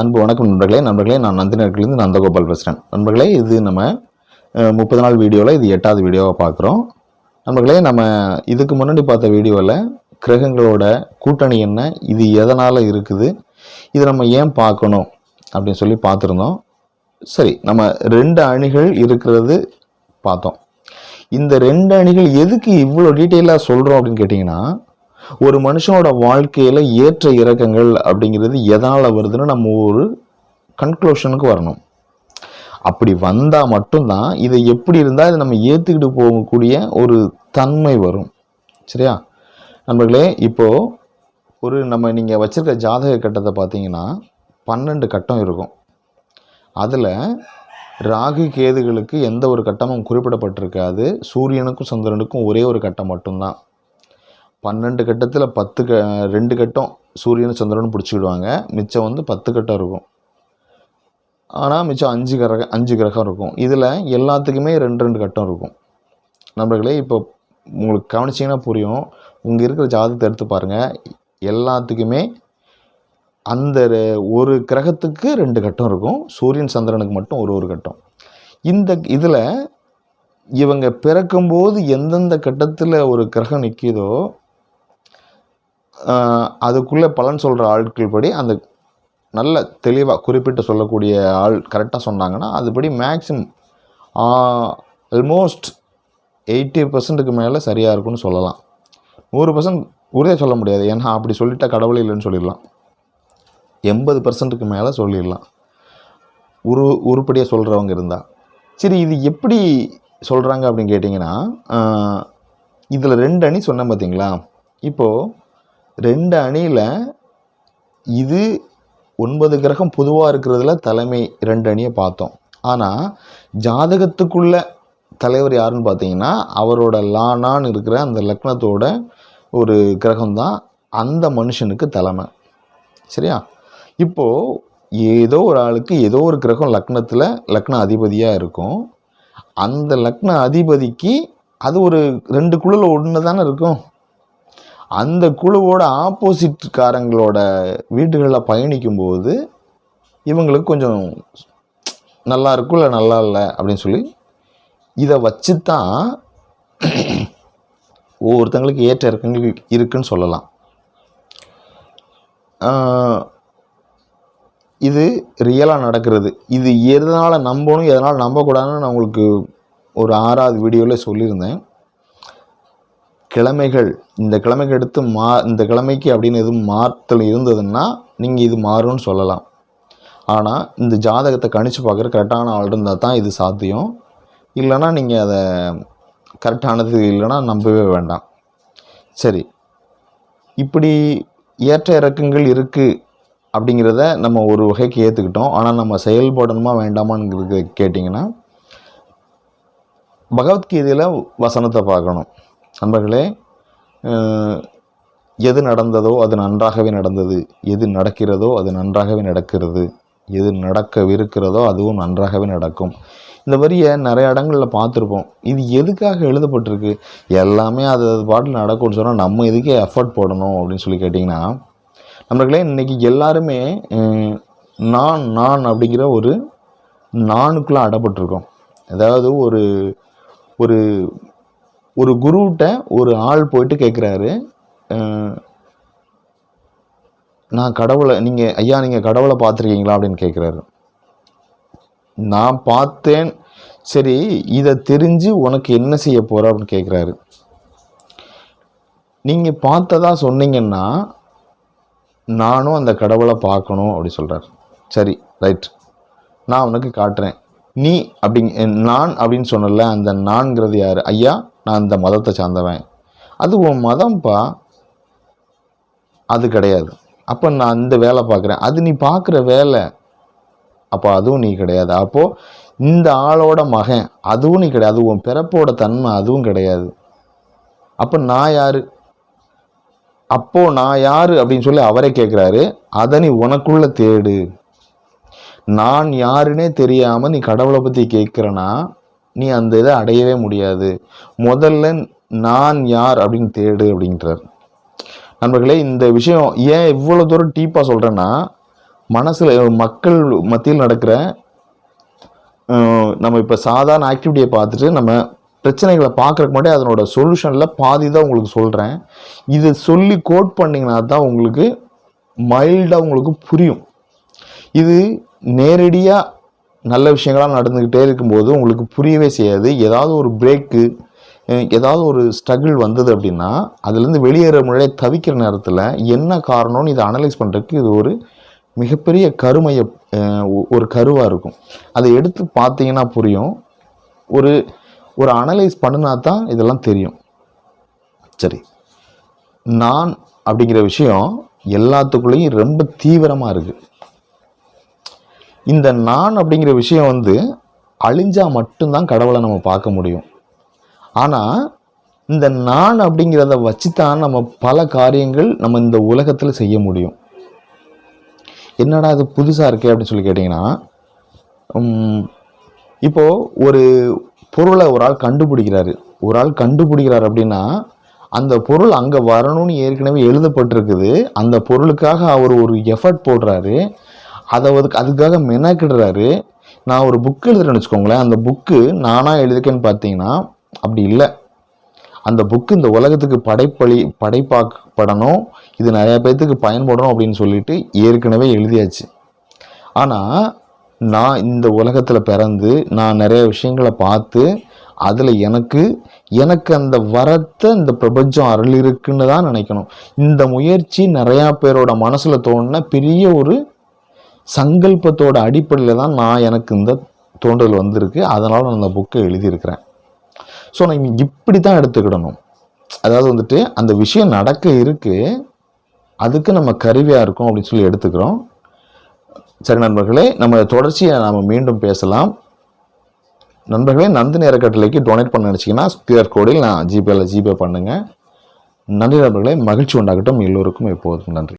அன்பு வணக்கம் நண்பர்களே. நண்பர்களே நான் நந்தினர்கிலேருந்து நந்தகோபால் பேசுகிறேன் நண்பர்களே இது நம்ம முப்பது நாள் வீடியோவில் இது எட்டாவது வீடியோவை பார்க்குறோம் நண்பர்களே நம்ம இதுக்கு முன்னாடி பார்த்த வீடியோவில் கிரகங்களோட கூட்டணி என்ன இது எதனால் இருக்குது இது நம்ம ஏன் பார்க்கணும் அப்படின்னு சொல்லி பார்த்துருந்தோம். சரி நம்ம ரெண்டு அணிகள் இருக்கிறது பார்த்தோம். இந்த ரெண்டு அணிகள் எதுக்கு இவ்வளோ டீட்டெயிலாக சொல்கிறோம் அப்படின்னு கேட்டிங்கன்னா ஒரு மனுஷனோட வாழ்க்கையில் ஏற்ற இறக்கங்கள் அப்படிங்கிறது எதனால் வருதுன்னு நம்ம ஒரு கன்க்ளூஷனுக்கு வரணும். அப்படி வந்தால் மட்டும்தான் இதை எப்படி இருந்தால் இதை நம்ம ஏற்றுக்கிட்டு போகக்கூடிய ஒரு தன்மை வரும். சரியா? நண்பர்களே இப்போது ஒரு நம்ம நீங்கள் வச்சுருக்க ஜாதக கட்டத்தை பார்த்தீங்கன்னா பன்னெண்டு கட்டம் இருக்கும். அதில் ராகு கேதுகளுக்கு எந்த ஒரு கட்டமும் குறிப்பிடப்பட்டிருக்காது. சூரியனுக்கும் சந்திரனுக்கும் ஒரே ஒரு கட்டம் மட்டும்தான். பன்னெண்டு கட்டத்தில் பத்து க ரெண்டு கட்டம் சூரியன் சந்திரனும் பிடிச்சிக்கிடுவாங்க. மிச்சம் வந்து பத்து கட்டம் இருக்கும். ஆனால் மிச்சம் அஞ்சு கிரகம் அஞ்சு கிரகம் இருக்கும். இதில் எல்லாத்துக்குமே ரெண்டு ரெண்டு கட்டம் இருக்கும். நண்பர்களே இப்போ உங்களுக்கு கவனிச்சிங்கன்னா புரியும். உங்கள் இருக்கிற ஜாதகத்தை எடுத்து பாருங்கள் எல்லாத்துக்குமே அந்த ஒரு கிரகத்துக்கு ரெண்டு கட்டம் இருக்கும். சூரியன் சந்திரனுக்கு மட்டும் ஒரு ஒரு கட்டம். இந்த இதில் இவங்க பிறக்கும்போது எந்தெந்த கட்டத்தில் ஒரு கிரகம் நிற்கிதோ அதுக்குள்ளே பலன் சொல்கிற ஆட்கள் படி அந்த நல்ல தெளிவாக குறிப்பிட்டு சொல்லக்கூடிய ஆள் கரெக்டாக சொன்னாங்கன்னா அதுபடி மேக்ஸிமம் ஆல்மோஸ்ட் எயிட்டி பர்சன்ட்டுக்கு மேலே சரியாக இருக்கும்னு சொல்லலாம். நூறு பர்சன்ட் உறுதியாக சொல்ல முடியாது. ஏன்னா அப்படி சொல்லிட்டா கடவுள் இல்லைன்னு சொல்லிடலாம். எண்பது பர்சன்ட்டுக்கு மேலே சொல்லிடலாம். உரு உருப்படியாக சொல்கிறவங்க இருந்தால் சரி இது எப்படி சொல்கிறாங்க அப்படின்னு கேட்டிங்கன்னா இதில் ரெண்டு அணி சொன்னேன் பார்த்தீங்களா இப்போது ரெண்டு அணியில் இது ஒன்பது கிரகம் பொதுவாக இருக்கிறதுல தலைமை ரெண்டு அணியை பார்த்தோம். ஆனால் ஜாதகத்துக்குள்ள தலைவர் யாருன்னு பார்த்தீங்கன்னா அவரோட லானான்னு இருக்கிற அந்த லக்னத்தோட ஒரு கிரகம் தான் அந்த மனுஷனுக்கு தலைமை. சரியா? இப்போது ஏதோ ஒரு ஆளுக்கு ஏதோ ஒரு கிரகம் லக்னத்தில் லக்ன அதிபதியாக இருக்கும். அந்த லக்ன அதிபதிக்கு அது ஒரு ரெண்டு குழுவில் ஒன்று தானே இருக்கும்? அந்த குழுவோட ஆப்போசிட்காரங்களோட வீடுகளில் பயணிக்கும்போது இவங்களுக்கு கொஞ்சம் நல்லா இருக்கும் இல்லை நல்லா இல்லை அப்படின்னு சொல்லி இதை வச்சு தான் ஒவ்வொருத்தங்களுக்கு ஏற்ற இறக்கங்கள் இருக்குன்னு சொல்லலாம். இது ரியலாக நடக்கிறது. இது எதனால் நம்பணும் எதனால் நம்பக்கூடாதுன்னு நான் உங்களுக்கு ஒரு ஆறாவது வீடியோவில் சொல்லியிருந்தேன். கிழமைகள் இந்த கிழமைக்கு எடுத்து மா இந்த கிழமைக்கு அப்படின்னு எதுவும் மாற்றல் இருந்ததுன்னா நீங்கள் இது மாறும்னு சொல்லலாம். ஆனால் இந்த ஜாதகத்தை கணிச்சு பார்க்குற கரெக்டான ஆள் இருந்தால் தான் இது சாத்தியம். இல்லைன்னா நீங்கள் அதை கரெக்டானது இல்லைன்னா நம்பவே வேண்டாம். சரி. இப்படி ஏற்ற இறக்கங்கள் இருக்குது அப்படிங்கிறத நம்ம ஒரு வகைக்கு ஏற்றுக்கிட்டோம் ஆனால் நம்ம செயல்படணுமா வேண்டாமான்னு கேட்டிங்கன்னா பகவத்கீதையில் வசனத்தை பார்க்கணும். நண்பர்களே எது நடந்ததோ அது நன்றாகவே நடந்தது. எது நடக்கிறதோ அது நன்றாகவே நடக்கிறது. எது நடக்கவிருக்கிறதோ அதுவும் நன்றாகவே நடக்கும். இந்த வரியை நிறைய இடங்களில் பார்த்துருப்போம். இது எதுக்காக எழுதப்பட்டிருக்கு? எல்லாமே அது அது பாட்டில் நடக்கும்னு சொன்னால் நம்ம எதுக்கே எஃபர்ட் போடணும் அப்படின்னு சொல்லி கேட்டிங்கன்னா நம்மளுக்கே இன்றைக்கி எல்லாருமே நான் நான் அப்படிங்கிற ஒரு நானுக்குள்ளே அடப்பட்டிருக்கோம். அதாவது ஒரு ஒரு ஒரு குருவிட்ட ஒரு ஆள் போயிட்டு கேட்குறாரு நான் கடவுளை நீங்கள் ஐயா நீங்கள் கடவுளை பார்த்துருக்கீங்களா அப்படின்னு கேட்குறாரு நான் பார்த்தேன். சரி இதை தெரிஞ்சு உனக்கு என்ன செய்ய போகிற அப்படின்னு கேட்குறாரு நீங்கள் பார்த்ததா சொன்னீங்கன்னா நானும் அந்த கடவுளை பார்க்கணும் அப்படி சொல்கிறார் சரி ரைட். நான் உனக்கு காட்டுறேன். நீ அப்படி நான் அப்படின்னு சொன்னல அந்த நான்கிறது யார்? ஐயா நான் இந்த மதத்தை சார்ந்தவன். அது உன் மதம்ப்பா அது கிடையாது. அப்போ நான் இந்த வேலை பார்க்குறேன். அது நீ பார்க்குற வேலை. அப்போ அதுவும் நீ கிடையாது. அப்போது இந்த ஆளோட மகன் அதுவும் நீ கிடையாது. உன் பிறப்போட தன்மை அதுவும் கிடையாது. அப்போ நான் யார்? அப்போது நான் யார் அப்படின்னு சொல்லி அவரே கேட்குறாரு. அதை நீ உனக்குள்ளே தேடு. நான் யாருன்னே தெரியாமல் நீ கடவுளை பற்றி கேட்குறேன்னா நீ அந்த இதை அடையவே முடியாது. முதல்ல நான் யார் அப்படின்னு தேடு அப்படின்றார் நண்பர்களே இந்த விஷயம் ஏன் இவ்வளோ தூரம் டீப்பாக சொல்கிறேன்னா மனசில் மக்கள் மத்தியில் நடக்கிற நம்ம இப்போ சாதாரண ஆக்டிவிட்டியை பார்த்துட்டு நம்ம பிரச்சனைகளை பார்க்குறக்கு மட்டும் அதனோட சொல்யூஷனில் பாதி தான் உங்களுக்கு சொல்கிறேன் இதை சொல்லி கோட் பண்ணிங்கன்னா தான் உங்களுக்கு மைல்டாக உங்களுக்கு புரியும். இது நேரடியாக நல்ல விஷயங்களாக நடந்துக்கிட்டே இருக்கும்போது உங்களுக்கு புரியவே செய்யாது. ஏதாவது ஒரு பிரேக்கு ஏதாவது ஒரு ஸ்ட்ரகிள் வந்தது அப்படின்னா அதுலேருந்து வெளியேற முறையை தவிக்கிற நேரத்தில் என்ன காரணம்னு இதை அனலைஸ் பண்ணுறதுக்கு இது ஒரு மிகப்பெரிய கருமைய ஒரு கருவாக இருக்கும். அதை எடுத்து பார்த்தீங்கன்னா புரியும். ஒரு ஒரு அனலைஸ் பண்ணினா தான் இதெல்லாம் தெரியும். சரி. நான் அப்படிங்கிற விஷயம் எல்லாத்துக்குள்ளேயும் ரொம்ப தீவிரமாக இருக்குது இந்த நான் அப்படிங்கிற விஷயம் வந்து அழிஞ்சால் மட்டும்தான் கடவுளை நம்ம பார்க்க முடியும். ஆனால் இந்த நான் அப்படிங்கிறத வச்சு தான் நம்ம பல காரியங்கள் நம்ம இந்த உலகத்தில் செய்ய முடியும். என்னடா அது புதுசாக இருக்கே அப்படின்னு சொல்லி கேட்டிங்கன்னா இப்போது ஒரு பொருளை ஒரு ஆள் கண்டுபிடிக்கிறாரு. ஒரு ஆள் கண்டுபிடிக்கிறார் அப்படின்னா அந்த பொருள் அங்கே வரணும்னு ஏற்கனவே எழுதப்பட்டிருக்குது. அந்த பொருளுக்காக அவர் ஒரு எஃபர்ட் போடுறாரு. அதை அதுக்கு அதுக்காக மெனக்கிடுறாரு. நான் ஒரு புக் எழுதுறேன்னு வச்சுக்கோங்களேன். அந்த புக்கு நானாக எழுதிக்கேன்னு பார்த்தீங்கன்னா அப்படி இல்லை. அந்த புக்கு இந்த உலகத்துக்கு படைப்பளி படைப்பாக்கப்படணும். இது நிறையா பேர்த்துக்கு பயன்படணும் அப்படின்னு சொல்லிட்டு ஏற்கனவே எழுதியாச்சு. ஆனால் நான் இந்த உலகத்தில் பிறந்து நான் நிறைய விஷயங்களை பார்த்து அதில் எனக்கு எனக்கு அந்த வரத்தை இந்த பிரபஞ்சம் அருள் இருக்குன்னு தான் நினைக்கணும். இந்த முயற்சி நிறையா பேரோட மனசில் தோணுன பெரிய ஒரு சங்கல்பத்தோட அடிப்படையில் தான் நான் எனக்கு இந்த தோன்றல் வந்திருக்கு. அதனால் நான் அந்த புக்கை எழுதியிருக்கிறேன். ஸோ நான் இப்படி தான் எடுத்துக்கிடணும். அதாவது வந்துட்டு அந்த விஷயம் நடக்க இருக்கு. அதுக்கு நம்ம கருவியாக இருக்கும் அப்படின்னு சொல்லி எடுத்துக்கிறோம். சரி நண்பர்களே நம்ம தொடர்ச்சியை நாம் மீண்டும் பேசலாம். நண்பர்களே நந்தினி அறக்கட்டளைக்கு டொனேட் பண்ண நினச்சிங்கன்னா கியூஆர் கோடில் நான் ஜிபேல ஜிபே பண்ணுங்கள் நன்றி நண்பர்களே மகிழ்ச்சி உண்டாகட்டும். எல்லோருக்கும் எப்போதும் நன்றி.